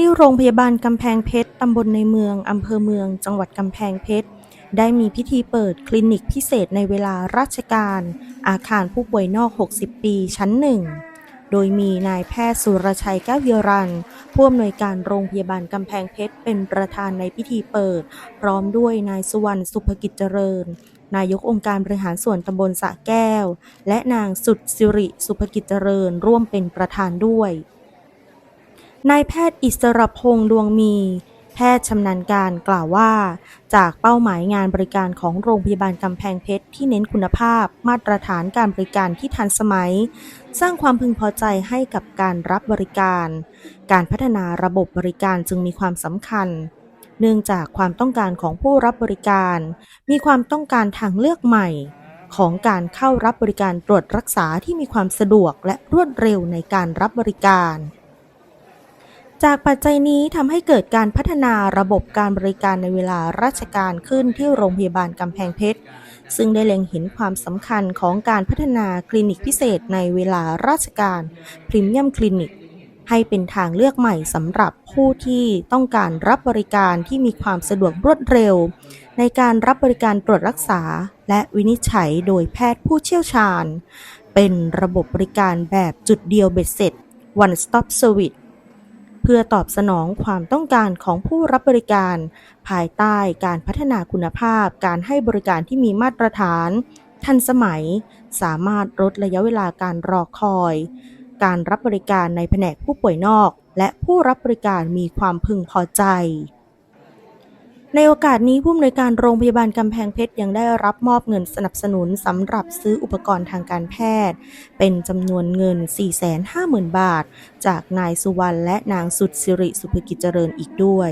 ที่โรงพยาบาลกำแพงเพชร ตำบลในเมือง อำเภอเมือง จังหวัดกำแพงเพชร ได้มีพิธีเปิดคลินิกพิเศษในเวลาราชการ อาคารผู้ป่วยนอก 60 ปีชั้นหนึ่ง โดยมีนายแพทย์สุรชัยแก้วเยรันผู้อำนวยการโรงพยาบาลกำแพงเพชร เป็นประธานในพิธีเปิด พร้อมด้วยนายสุวรรณสุภกิจเจริญ นายกองค์การบริหารส่วนตำบลสะแก้ว และนางสุดสิริสุภกิจเจริญร่วมเป็นประธานด้วย นายแพทย์อิสรพงษ์ดวงมี แพทย์ชำนาญการกล่าวว่า จากเป้าหมายงานบริการของโรงพยาบาลกำแพงเพชรที่เน้นคุณภาพ มาตรฐานการบริการที่ทันสมัย สร้างความพึงพอใจให้กับการรับบริการ การพัฒนาระบบบริการจึงมีความสำคัญเนื่องจากความต้องการของผู้รับบริการ มีความต้องการทางเลือกใหม่ ของการเข้ารับบริการตรวจรักษาที่มีความสะดวกและรวดเร็วในการรับบริการ จากปัจจัยนี้ทำให้เกิดการพัฒนาระบบการบริการในเวลาราชการขึ้นที่โรงพยาบาลกำแพงเพชร ซึ่งได้เล็งเห็นความสำคัญของการพัฒนาคลินิกพิเศษในเวลาราชการพรีเมียมคลินิก ให้เป็นทางเลือกใหม่สำหรับผู้ที่ต้องการรับบริการที่มีความสะดวกรวดเร็ว ในการรับบริการตรวจรักษา และวินิจฉัยโดยแพทย์ผู้เชี่ยวชาญ เป็นระบบบริการแบบจุดเดียวเบ็ดเสร็จ one stop service เพื่อตอบสนองความต้องการของผู้รับบริการ ภายใต้การพัฒนาคุณภาพ การให้บริการที่มีมาตรฐาน ทันสมัย สามารถลดระยะเวลาการรอคอย การรับบริการในแผนกผู้ป่วยนอก และผู้รับบริการมีความพึงพอใจ ในโอกาสนี้ผู้อำนวยการโรงพยาบาลกำแพงเพชรยังได้รับมอบเงินสนับสนุนสำหรับซื้ออุปกรณ์ทางการแพทย์ เป็นจำนวนเงิน 450,000 บาท จากนายสุวรรณและนางสุดสิริสุภกิจเจริญอีกด้วย